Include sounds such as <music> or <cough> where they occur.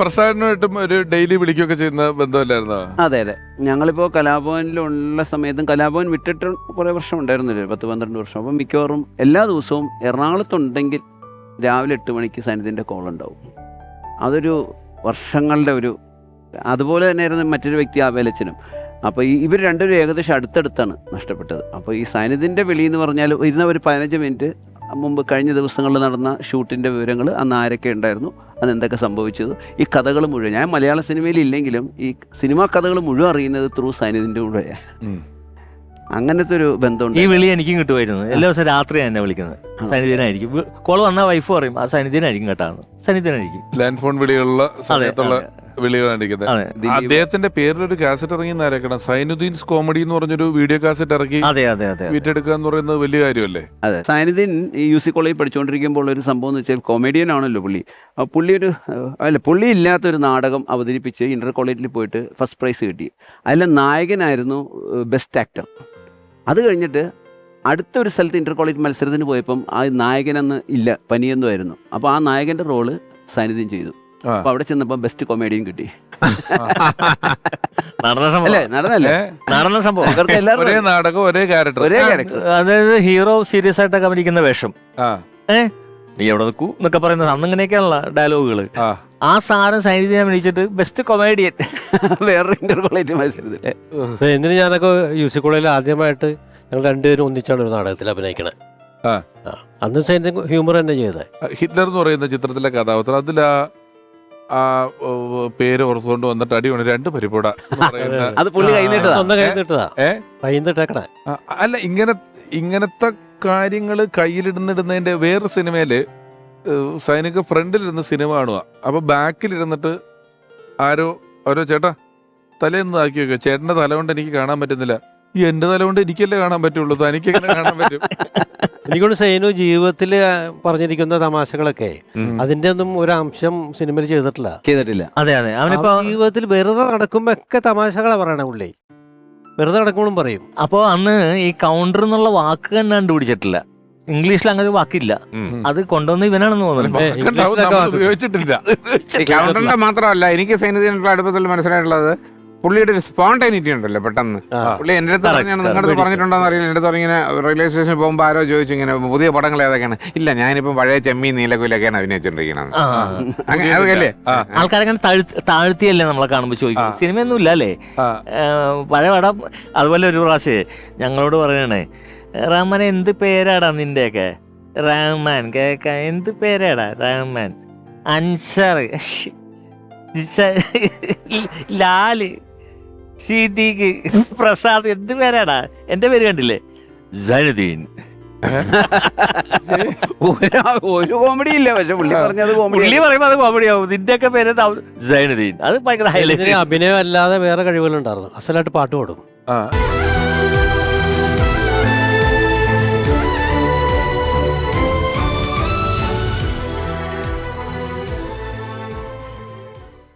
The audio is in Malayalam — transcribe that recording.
പ്രസാദിനുമായിട്ടും ഒരു ഡെയിലി വിളിക്കുകയൊക്കെ ചെയ്യുന്ന ബന്ധമല്ലായിരുന്നു? അതെ അതെ. ഞങ്ങളിപ്പോ കലാഭവനിലുള്ള സമയത്തും കലാഭവൻ വിട്ടിട്ട് കുറേ വർഷം ഉണ്ടായിരുന്നില്ല? പത്ത് പന്ത്രണ്ട് വർഷം. അപ്പം മിക്കവാറും എല്ലാ ദിവസവും എറണാകുളത്തുണ്ടെങ്കിൽ രാവിലെ എട്ട് മണിക്ക് സന്നിധിന്റെ കോൾ ഉണ്ടാവും. അതൊരു വർഷങ്ങളുടെ ഒരു അതുപോലെ തന്നെയായിരുന്നു മറ്റൊരു വ്യക്തി ആവേലച്ചനും അപ്പോൾ ഈ ഇവർ രണ്ടുപേരും ഏകദേശം അടുത്തടുത്താണ് നഷ്ടപ്പെട്ടത്. അപ്പോൾ ഈ സൈനിധിന്റെ വിളി എന്ന് പറഞ്ഞാൽ ഇരുന്ന ഒരു പതിനഞ്ച് മിനിറ്റ് മുമ്പ് കഴിഞ്ഞ ദിവസങ്ങളിൽ നടന്ന ഷൂട്ടിന്റെ വിവരങ്ങൾ അന്ന് ആരൊക്കെ ഉണ്ടായിരുന്നു അന്ന് എന്തൊക്കെ സംഭവിച്ചത് ഈ കഥകൾ മുഴുവൻ ഞാൻ മലയാള സിനിമയിൽ ഇല്ലെങ്കിലും ഈ സിനിമാ കഥകൾ മുഴുവൻ അറിയുന്നത് ത്രൂ സൈനിതിന്റെ കൂടെ അങ്ങനത്തെ ഒരു ബന്ധമുണ്ട്. ഈ വിളി എനിക്കും കിട്ടുമായിരുന്നു. എല്ലാ ദിവസവും രാത്രി എന്നെ വിളിക്കുന്നത്. സന്നിധിനായിരിക്കും കോൾ വന്നാൽ വൈഫ് പറയും ആ സന്നിധിനായിരിക്കും കേട്ടാന്ന് സന്നിധിനായിരിക്കും ലാൻഡ് ഫോൺ വിളികളുള്ള സമയത്തുള്ള അതെ. വിളികളാണ് ഇരിക്കുന്നത് അതെ ദിലീപ്. അദ്ദേഹത്തിന്റെ പേരിലൊരു കാസറ്റ് ഇറങ്ങി ആരേക്കണം സൈനുദ്ദീൻസ് കോമഡി എന്ന് പറഞ്ഞൊരു വീഡിയോ കാസറ്റ് ഇറക്കി അതെ അതെ അതെ. വീട്ടെടുക്കുക എന്ന് പറയുന്നത് വലിയ കാര്യമല്ലേ? അതെ. സൈനുദ്ദീൻ ഈ യു സി കോളേജിൽ പഠിച്ചുകൊണ്ടിരിക്കുമ്പോൾ ഒരു സംഭവം എന്ന് വെച്ചാൽ കോമഡിയൻ ആണല്ലോ പുള്ളി. പുള്ളി ഒരു അല്ല പുള്ളി ഇല്ലാത്തൊരു നാടകം അവതരിപ്പിച്ച് ഇന്റർ കോളേജിൽ പോയിട്ട് ഫസ്റ്റ് പ്രൈസ് കിട്ടി. അതിലെ നായകനായിരുന്നു ബെസ്റ്റ് ആക്ടർ അത് കഴിഞ്ഞിട്ട് അടുത്തൊരു സ്ഥലത്ത് ഇന്റർ കോളേജ് മത്സരത്തിന് പോയപ്പം ആ നായകനെന്ന് ഇല്ല പനിയെന്നുമായിരുന്നു. അപ്പോൾ ആ നായകന്റെ റോൾ സാന്നിധ്യം ചെയ്തു. ആ. അപ്പോൾ അവിടെ ചെന്നപ്പോ ബെസ്റ്റ് കൊമേഡിയൻ കിട്ടി. നടന്ന അല്ലേ? സംഭവം നടന്നല്ലേ? ഏ? നടന്ന സംഭവം. ഇവർക്ക് ഒരേ നാടകം ഒരേ ക്യാരക്ടർ ഒരേ ക്യാരക്ടർ അതായത് ഹീറോ സീരിയസ് ആയിട്ടൊക്കെ അഭിനയിക്കുന്ന വേഷം. ആ. നീ എവിടെ നിൽക്കൂ എന്നൊക്കെ പറയുന്നത് അന്നിങ്ങനെയൊക്കെയാണല്ലോ ഡയലോഗുകൾ ആ. ആ സാധനം സൈനിധിനെ അഭിനയിച്ചിട്ട് ബെസ്റ്റ് കൊമേഡിയൻ വേറെ ഇന്റർ കോളേജ് മത്സരത്തിൽ പക്ഷേ എന്തിന് ഞാനൊക്കെ യു സി കോളേജിൽ ആദ്യമായിട്ട് ഞങ്ങൾ രണ്ടുപേരും ഒന്നിച്ചാണ് ഒരു നാടകത്തിൽ അഭിനയിക്കണേ ആ. അന്ന് സൈനിക ഹ്യൂമർ തന്നെ ചെയ്തത് ഹിറ്റ്ലർ എന്ന് പറയുന്ന ചിത്രത്തിലെ കഥാപാത്രം അതിൽ ആ ആ പേര് ഓർത്തുകൊണ്ട് വന്നിട്ട് അടി അടിയാണ് രണ്ട് പരിപ്പുട പറയുന്ന അത്. പുള്ളി കൈ നീട്ടതാ സ്വന്തം കയ്യിൽ നിട്ടതാ ഏ? കയ്യിൽ നിട്ടേക്കണേ ആ, അല്ല ഇങ്ങനെ ഇങ്ങനത്തെ കാര്യങ്ങൾ കയ്യിലിടുന്നിടുന്നതിന്റെ വേറെ സിനിമയിൽ സൈനിക ഫ്രണ്ടിലിരുന്ന് സിനിമ കാണുക അപ്പൊ ബാക്കിലിരുന്നിട്ട് ആരോ ഓരോ ചേട്ടാ തലേന്ന് ആക്കി വെക്കുക ചേട്ടന്റെ തല കൊണ്ട് എനിക്ക് കാണാൻ പറ്റുന്നില്ല. ഈ എന്റെ തല കൊണ്ട് എനിക്കല്ലേ കാണാൻ പറ്റുള്ളൂ? തനിക്ക് എങ്ങനെ കാണാൻ പറ്റും? <laughs> എനിക്കൊണ്ട് സൈനു ജീവിതത്തിൽ പറഞ്ഞിരിക്കുന്ന തമാശകളൊക്കെ. അതിന്റെ ഒന്നും ഒരു അംശം സിനിമയിൽ ചെയ്തിട്ടില്ല. ചെയ്തിട്ടില്ല. അതെ അതെ. അവനിപ്പോ ജീവിതത്തിൽ വെറുതെ നടക്കുമ്പോ ഒക്കെ തമാശകളാ പറയണ പുള്ളി. വെറുതെ നടക്കുമ്പോഴും പറയും. അപ്പോ അന്ന് ഈ കൗണ്ടർ എന്നുള്ള വാക്ക് തന്നെ കണ്ടുപിടിച്ചിട്ടില്ല. ഇംഗ്ലീഷിൽ അങ്ങനെ ഒരു വാക്കില്ല. അത് കൊണ്ടുവന്ന് ഇവനാണെന്ന് തോന്നുന്നു. ഉപയോഗിച്ചിട്ടില്ല. മാത്രമല്ല എനിക്ക് സൈനികത്തിനുള്ള അടുപ്പത്തിൽ മനസ്സിലായിട്ടുള്ളത് പുള്ളിയുടെ ഒരു സ്പോണ്ടൈനിറ്റി ഉണ്ടല്ലോ പെട്ടെന്ന്. പുള്ളി എന്റെ അടുത്ത് പറഞ്ഞാണ്. നിങ്ങളുടെ അടുത്ത് പറഞ്ഞിട്ടുണ്ടോന്ന് അറിയില്ല. എന്റെ അടുത്ത് ഇങ്ങനെ റെയിൽവേ സ്റ്റേഷനിൽ പോകുമ്പോൾ ആരോ ചോദിച്ചു ഇങ്ങനെ പുതിയ പടങ്ങൾ ഏതൊക്കെയാണ്? ഇല്ല ഞാനിപ്പം പഴയ ചെമ്മീൻ നീലക്കുലൊക്കെയാണ് അഭിനയിച്ചോണ്ടിരിക്കുന്നത്. അങ്ങനെ അതല്ലേ ആ. ആൾക്കാരങ്ങനെ താഴ്ത്തി താഴ്ത്തിയല്ലേ നമ്മളെ കാണുമ്പോൾ ചോദിക്കും സിനിമയൊന്നുമില്ല സിനിമയൊന്നും ഇല്ല അല്ലേ പഴയ പടം അതുപോലെ ഒരു പ്രാവശ്യം ഞങ്ങളോട് പറയണേ റഹ്മാൻ എന്ത് പേരാടാ നിന്റെയൊക്കെ? റഹ്മാൻ കേക്ക എന്ത് പേരാടാ? റഹ്മാൻ അൻസർ <laughs> ലാൽ. സിദ്ദീഖ് പ്രസാദ് എന്ത് പേരാടാ? എന്റെ പേര് കണ്ടില്ലേ? സൈനുദ്ദീൻ ഒരാ- ഒരു കോമഡി ഇല്ല പക്ഷെ പുള്ളി പറഞ്ഞത് കോമഡി പുള്ളി പറയുമ്പോ അത് കോമഡി കോമഡിയാവും നിന്റെയൊക്കെ പേര് ദാ- സൈനുദ്ദീൻ അത് ഭയങ്കര ഹൈലൈറ്റ് അഭിനയം അല്ലാതെ വേറെ കഴിവുകളുണ്ടായിരുന്നു. അസലായിട്ട് പാട്ട് പാടും. ആ.